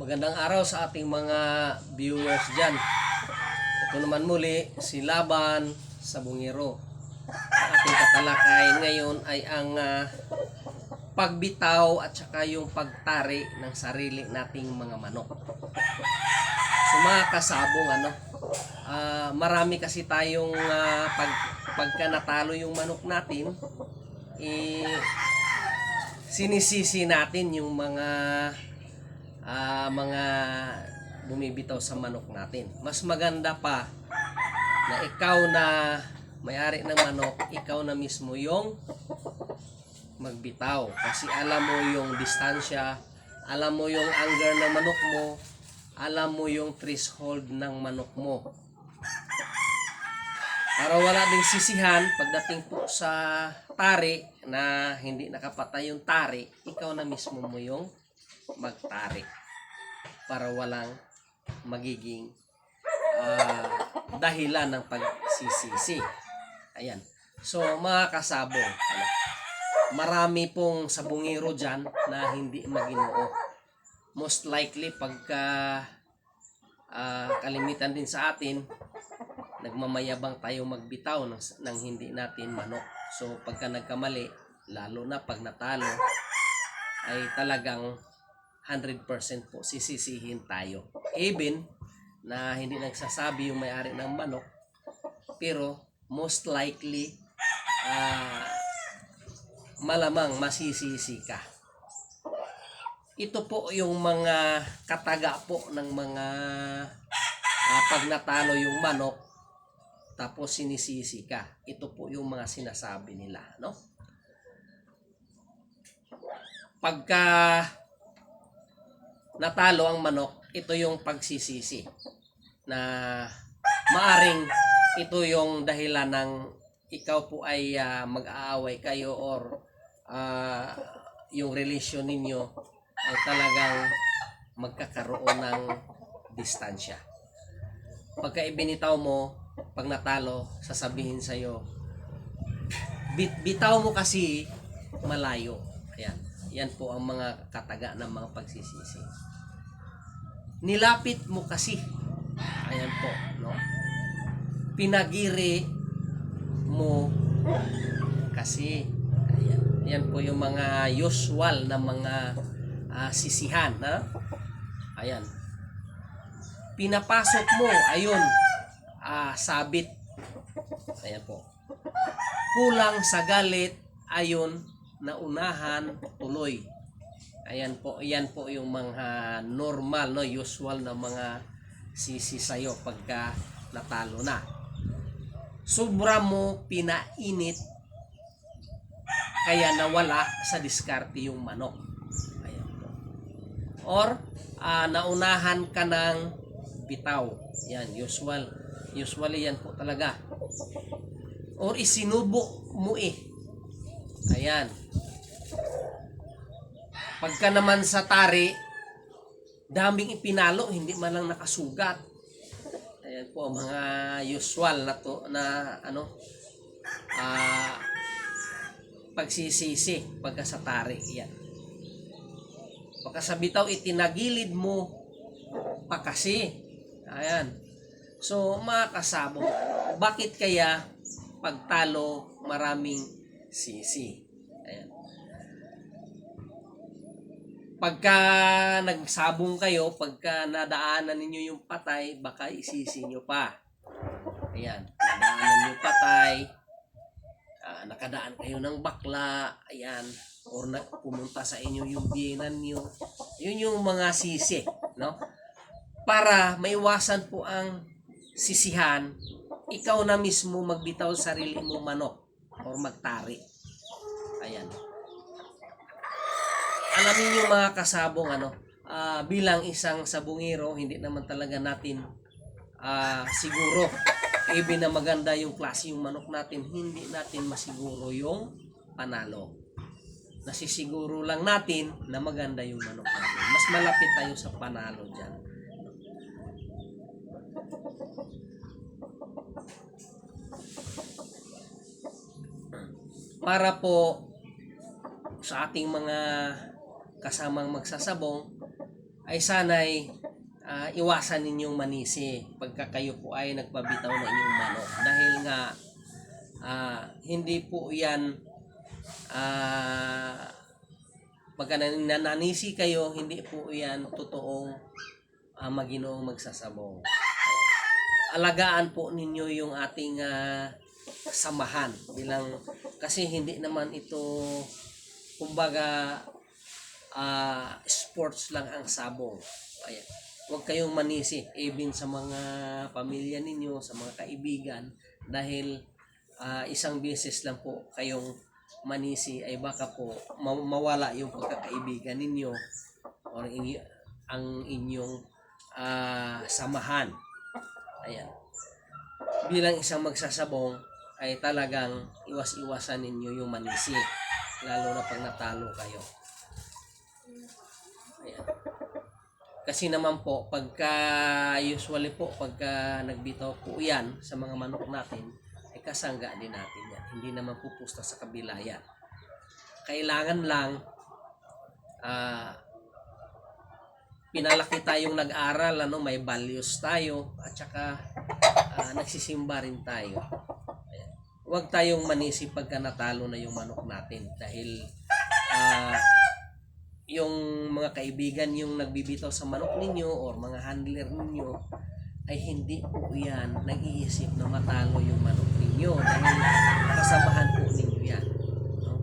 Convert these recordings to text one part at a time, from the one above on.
Magandang araw sa ating mga viewers dyan. Ito naman muli, si Laban sa Bungiro. Ang ating katalakayan ngayon ay ang ah, pagbitaw at saka yung pagtari ng sarili nating mga manok. So mga kasabong ano, ah, marami kasi tayong ah, pag, pagka natalo yung manok natin, eh, sinisisi natin yung mga ah, mga bumibitaw sa manok natin. Mas maganda pa na ikaw na may-ari ng manok, ikaw na mismo yung magbitaw. Kasi alam mo yung distansya, alam mo yung anger ng manok mo, alam mo yung threshold ng manok mo. Para wala ding sisihan pagdating po sa tari na hindi nakapatay yung tari, ikaw na mismo mo yung magtari. Para walang magiging ah, dahilan ng pagsisisi. Ayan. So, mga kasabong, ano, marami pong sabungiro dyan na hindi maginoo. Most likely, pagka ah, kalimitan din sa atin, nagmamayabang tayo magbitaw ng, ng hindi natin manok. So, pagka nagkamali, lalo na pag natalo, ay talagang 100% po sisisihin tayo. Even na hindi nagsasabi yung may-ari ng manok, pero most likely, ah, malamang masisisi ka. Ito po yung mga kataga po ng mga ah, pag natalo yung manok, tapos sinisisi ka. Ito po yung mga sinasabi nila, no? Pagka natalo ang manok, ito yung pagsisisi na maaring ito yung dahilan ng ikaw po ay ah, mag-aaway kayo or ah, yung relasyon ninyo ay talagang magkakaroon ng distansya. Pagka ibinitaw mo, pag natalo, sasabihin sa'yo, bit bitaw mo kasi malayo. Ayan. Yan po ang mga kataga ng mga pagsisisi. Nilapit mo kasi. Ayan po, no? Pinagiri mo kasi. Ayan. Yan po yung mga usual na mga ah, sisihan, ha? Ayan. Pinapasok mo, ayun, ah, sabit. Ayan po. Kulang sa galit, ayun, naunahan, tuloy. Ayan po, yan po yung mga normal, no, usual na mga sisi sa'yo pagka natalo na. Sobra mo pinainit kaya nawala sa diskarte yung manok. Ayan po. Or ah, naunahan ka ng bitaw. Yan, usual. Usually yan po talaga. Or isinubo mo eh. Ayan. Pagka naman sa tari, daming ipinalo, hindi man lang nakasugat. Ayan po ang mga usual na to na ano ah pagsisisi pagka sa tari yan. Pagka sa bitaw itinagilid mo pa kasi. Ayan. So mga kasabong, bakit kaya pagtalo maraming sisi? Ayan. Pagka nagsabong kayo, pagka nadaanan ninyo yung patay, baka isisi nyo pa. Ayan. Nadaanan nyo patay, ah, nakadaan kayo ng bakla, ayan, or na, pumunta sa inyo yung biyenan nyo. Yun yung mga sisi, no? Para maiwasan po ang sisihan, ikaw na mismo magbitaw sa sarili mo manok or magtari. Ayan. Alamin niyo mga kasabong ano, ah, bilang isang sabungero, hindi naman talaga natin ah, siguro even na maganda yung klase yung manok natin, hindi natin masiguro yung panalo. Nasisiguro lang natin na maganda yung manok natin. Mas malapit tayo sa panalo dyan. Para po sa ating mga kasamang magsasabong ay sanay ah, iwasan ninyong manisi pagka kayo po ay nagpabitaw ng inyong manok. Dahil nga ah, hindi po yan ah, pagka nan- nananisi kayo, hindi po yan totoong uh, maginoong magsasabong. Alagaan po ninyo yung ating ah, samahan bilang kasi hindi naman ito kumbaga ah, sports lang ang sabong. Ayan. Huwag kayong manisi even sa mga pamilya ninyo, sa mga kaibigan dahil ah, isang beses lang po kayong manisi ay baka po ma- mawala yung pagkakaibigan ninyo or inyo, ang inyong ah, samahan. Ayan. Bilang isang magsasabong ay talagang iwas-iwasan ninyo yung manisi lalo na pag natalo kayo. Kasi naman po, pagka usually po, pagka nagbitaw po yan sa mga manok natin, ay kasangga din natin yan. Hindi naman pupusta sa kabila yan. Kailangan lang, ah, pinalaki tayong nag-aral, ano, may values tayo, at saka ah, nagsisimba rin tayo. Ayan. Huwag tayong manisi pagka natalo na yung manok natin dahil ah, yung mga kaibigan yung nagbibitaw sa manok ninyo or mga handler ninyo ay hindi po yan nag-iisip na matalo yung manok ninyo dahil kasamahan po ninyo yan. No?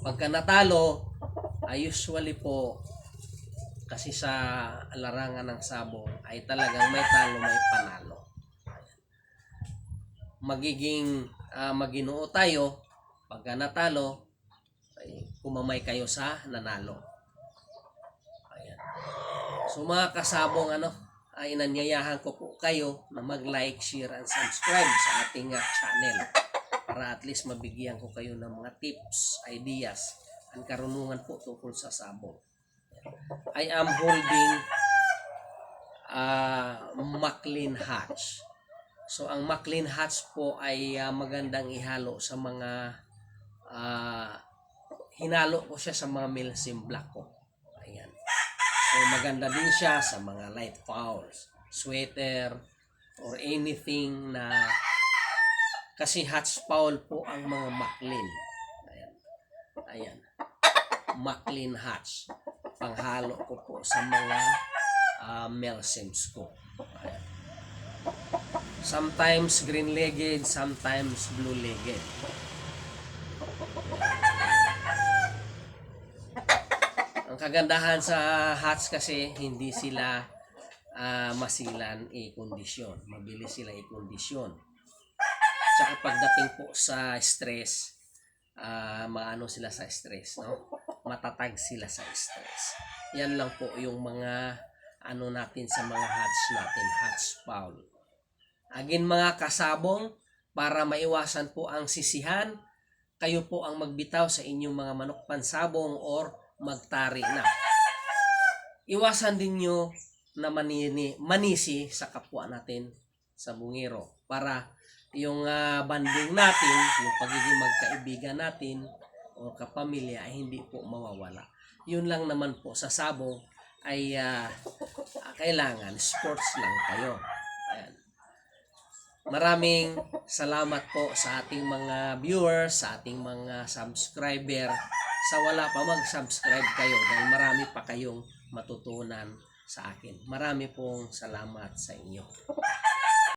Pagka natalo, ay usually po kasi sa larangan ng sabong ay talagang may talo, may panalo. Magiging ah, maginoo tayo pagka natalo, kumamay kayo sa nanalo. Ayan. So mga kasabong ano, ay nanyayahan ko po kayo na mag-like, share, and subscribe sa ating ah, channel para at least mabigyan ko kayo ng mga tips, ideas, ang karunungan po tungkol sa sabong. I am holding uh, Maclean Hatch. So ang Maclean Hatch po ay ah, magandang ihalo sa mga ah, hinalo ko siya sa mga Milsim Black ko. Ayan. So maganda din siya sa mga light fowls, sweater, or anything na kasi hatch fowl po ang mga Maclean. Ayan. Ayan. Maclean hatch. Panghalo ko po sa mga uh, Melsims ko. Ayan. Sometimes green-legged, sometimes blue-legged. Kagandahan sa hats kasi hindi sila ah, masilan i-kondisyon. Mabilis sila i-kondisyon. Tsaka pagdating po sa stress, ah, maano sila sa stress, no? Matatag sila sa stress. Yan lang po yung mga ano natin sa mga hats natin, hats foul. Again mga kasabong, para maiwasan po ang sisihan, kayo po ang magbitaw sa inyong mga manok pansabong or magtari na. Iwasan din nyo na manini, manisi sa kapwa natin sa bungiro para yung ah, banding natin, yung pagiging magkaibigan natin o kapamilya ay hindi po mawawala. Yun lang naman po sa sabong ay ah, kailangan sports lang kayo. Ayan. Maraming salamat po sa ating mga viewers, sa ating mga subscriber. Sa wala pa mag-subscribe kayo dahil marami pa kayong matutunan sa akin. Marami pong salamat sa inyo.